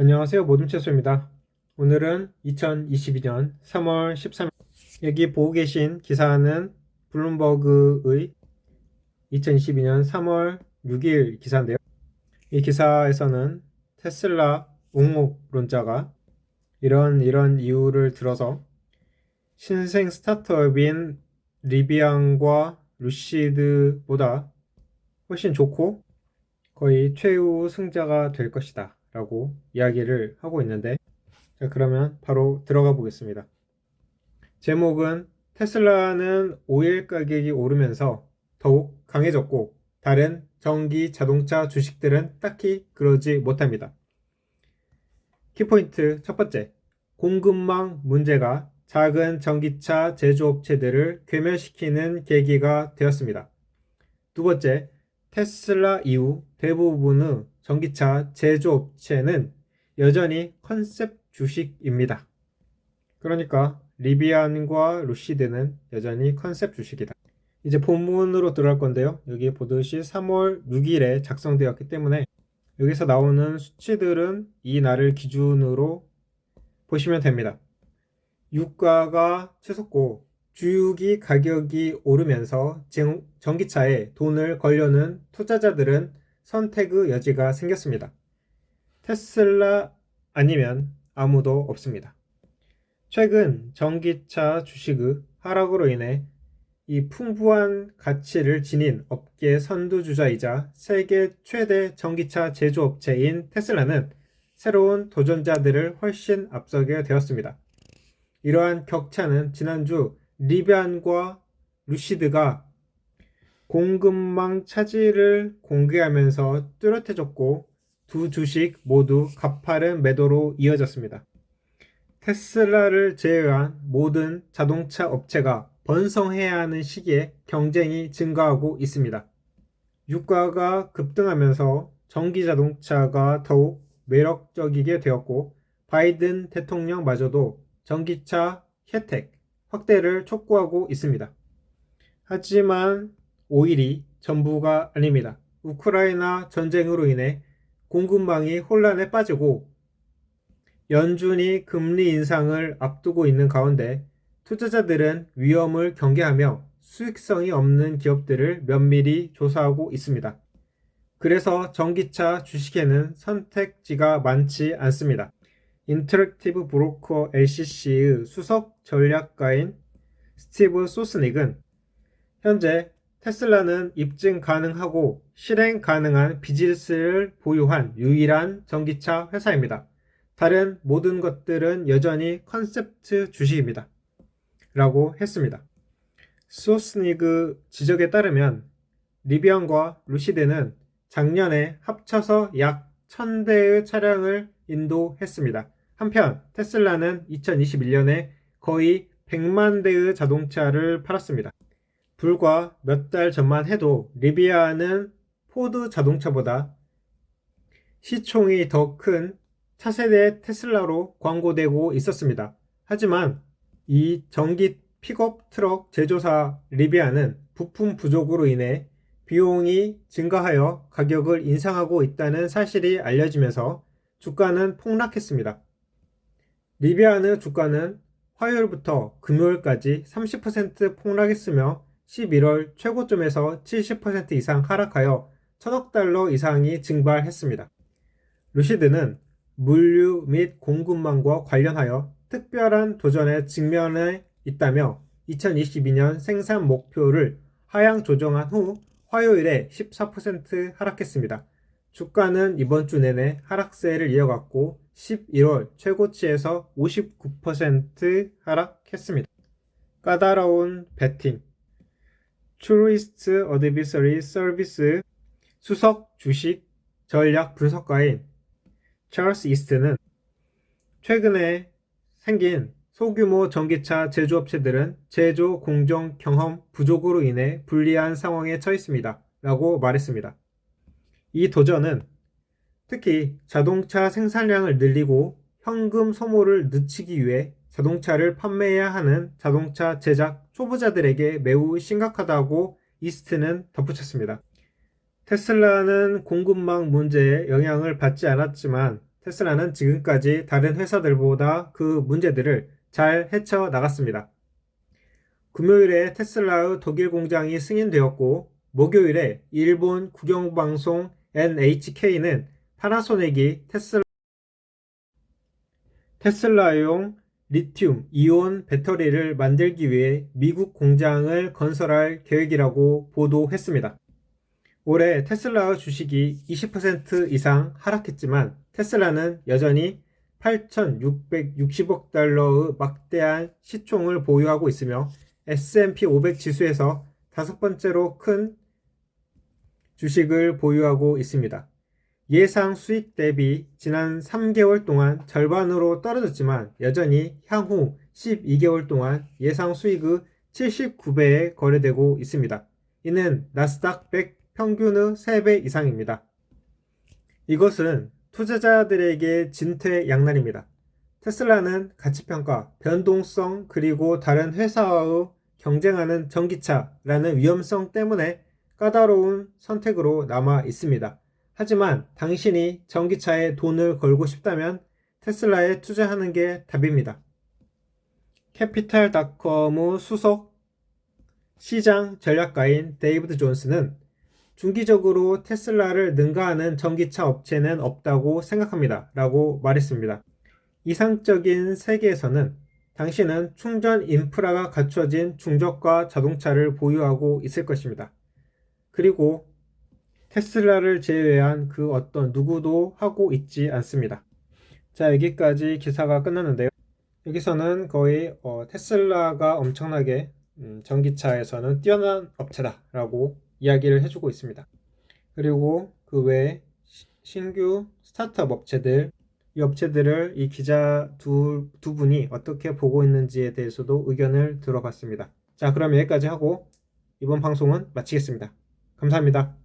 안녕하세요. 모둠채소입니다. 오늘은 2022년 3월 13일. 여기 보고 계신 기사는 블룸버그의 2022년 3월 6일 기사인데요. 이 기사에서는 테슬라 옹목론자가 이런 이런 이유를 들어서 신생 스타트업인 리비안과 루시드보다 훨씬 좋고 거의 최후 승자가 될 것이다 라고 이야기를 하고 있는데 자 그러면 바로 들어가 보겠습니다. 제목은 테슬라는 오일 가격이 오르면서 더욱 강해졌고 다른 전기 자동차 주식들은 딱히 그러지 못합니다. 키포인트 첫 번째. 공급망 문제가 작은 전기차 제조업체들을 괴멸시키는 계기가 되었습니다. 두 번째. 테슬라 이후 대부분의 전기차 제조업체는 여전히 컨셉 주식입니다. 그러니까 리비안과 루시드는 여전히 컨셉 주식이다. 이제 본문으로 들어갈 건데요. 여기 보듯이 3월 6일에 작성되었기 때문에 여기서 나오는 수치들은 이 날을 기준으로 보시면 됩니다. 유가가 치솟고 주유기 가격이 오르면서 정- 전기차에 돈을 걸려는 투자자들은 선택의 여지가 생겼습니다. 테슬라 아니면 아무도 없습니다. 최근 전기차 주식의 하락으로 인해 이 풍부한 가치를 지닌 업계 선두주자이자 세계 최대 전기차 제조업체인 테슬라는 새로운 도전자들을 훨씬 앞서게 되었습니다. 이러한 격차는 지난주 리비안과 루시드가 공급망 차질을 공개하면서 뚜렷해졌고 두 주식 모두 가파른 매도로 이어졌습니다. 테슬라를 제외한 모든 자동차 업체가 번성해야 하는 시기에 경쟁이 증가하고 있습니다. 유가가 급등하면서 전기 자동차가 더욱 매력적이게 되었고 바이든 대통령마저도 전기차 혜택 확대를 촉구하고 있습니다. 하지만 오일이 전부가 아닙니다. 우크라이나 전쟁으로 인해 공급망이 혼란에 빠지고 연준이 금리 인상을 앞두고 있는 가운데 투자자들은 위험을 경계하며 수익성이 없는 기업들을 면밀히 조사하고 있습니다. 그래서 전기차 주식에는 선택지가 많지 않습니다. 인터랙티브 브로커 LCC의 수석 전략가인 스티브 소스닉은 현재 테슬라는 입증 가능하고 실행 가능한 비즈니스를 보유한 유일한 전기차 회사입니다. 다른 모든 것들은 여전히 컨셉트 주식입니다. 라고 했습니다. 소스니그 지적에 따르면 리비안과 루시드는 작년에 합쳐서 약 1000대의 차량을 인도했습니다. 한편 테슬라는 2021년에 거의 100만 대의 자동차를 팔았습니다. 불과 몇 달 전만 해도 리비아는 포드 자동차보다 시총이 더 큰 차세대 테슬라로 광고되고 있었습니다. 하지만 이 전기 픽업 트럭 제조사 리비아는 부품 부족으로 인해 비용이 증가하여 가격을 인상하고 있다는 사실이 알려지면서 주가는 폭락했습니다. 리비안의 주가는 화요일부터 금요일까지 30% 폭락했으며 11월 최고점에서 70% 이상 하락하여 천억 달러 이상이 증발했습니다. 루시드는 물류 및 공급망과 관련하여 특별한 도전에 직면해 있다며 2022년 생산 목표를 하향 조정한 후 화요일에 14% 하락했습니다. 주가는 이번 주 내내 하락세를 이어갔고 11월 최고치에서 59% 하락했습니다. 까다로운 배팅 트루이스트 어드비서리 서비스 수석 주식 전략 분석가인 찰스 이스트는 최근에 생긴 소규모 전기차 제조업체들은 제조 공정 경험 부족으로 인해 불리한 상황에 처했습니다. 라고 말했습니다. 이 도전은 특히 자동차 생산량을 늘리고 현금 소모를 늦추기 위해 자동차를 판매해야 하는 자동차 제작 초보자들에게 매우 심각하다고 이스트는 덧붙였습니다. 테슬라는 공급망 문제에 영향을 받지 않았지만 테슬라는 지금까지 다른 회사들보다 그 문제들을 잘 헤쳐 나갔습니다. 금요일에 테슬라의 독일 공장이 승인되었고 목요일에 일본 국영방송 NHK는 파나소닉이 테슬라 테슬라용 리튬 이온 배터리를 만들기 위해 미국 공장을 건설할 계획이라고 보도했습니다. 올해 테슬라의 주식이 20% 이상 하락했지만 테슬라는 여전히 8,660억 달러의 막대한 시총을 보유하고 있으며 S&P 500 지수에서 다섯 번째로 큰 주식을 보유하고 있습니다. 예상 수익 대비 지난 3개월 동안 절반으로 떨어졌지만 여전히 향후 12개월 동안 예상 수익의 79배에 거래되고 있습니다. 이는 나스닥 100 평균의 3배 이상입니다. 이것은 투자자들에게 진퇴양난입니다. 테슬라는 가치평가, 변동성, 그리고 다른 회사와의 경쟁하는 전기차라는 위험성 때문에 까다로운 선택으로 남아 있습니다. 하지만 당신이 전기차에 돈을 걸고 싶다면 테슬라에 투자하는 게 답입니다. 캐피탈닷컴의 수석 시장 전략가인 데이비드 존스는 중기적으로 테슬라를 능가하는 전기차 업체는 없다고 생각합니다. 라고 말했습니다. 이상적인 세계에서는 당신은 충전 인프라가 갖춰진 중저가 자동차를 보유하고 있을 것입니다. 그리고 테슬라를 제외한 그 어떤 누구도 하고 있지 않습니다. 자, 여기까지 기사가 끝났는데요. 여기서는 거의 어, 테슬라가 엄청나게 음, 전기차에서는 뛰어난 업체다라고 이야기를 해주고 있습니다. 그리고 그 외에 시- 신규 스타트업 업체들, 이 업체들을 이 기자 두, 두 분이 어떻게 보고 있는지에 대해서도 의견을 들어봤습니다. 자, 그럼 여기까지 하고 이번 방송은 마치겠습니다. 감사합니다.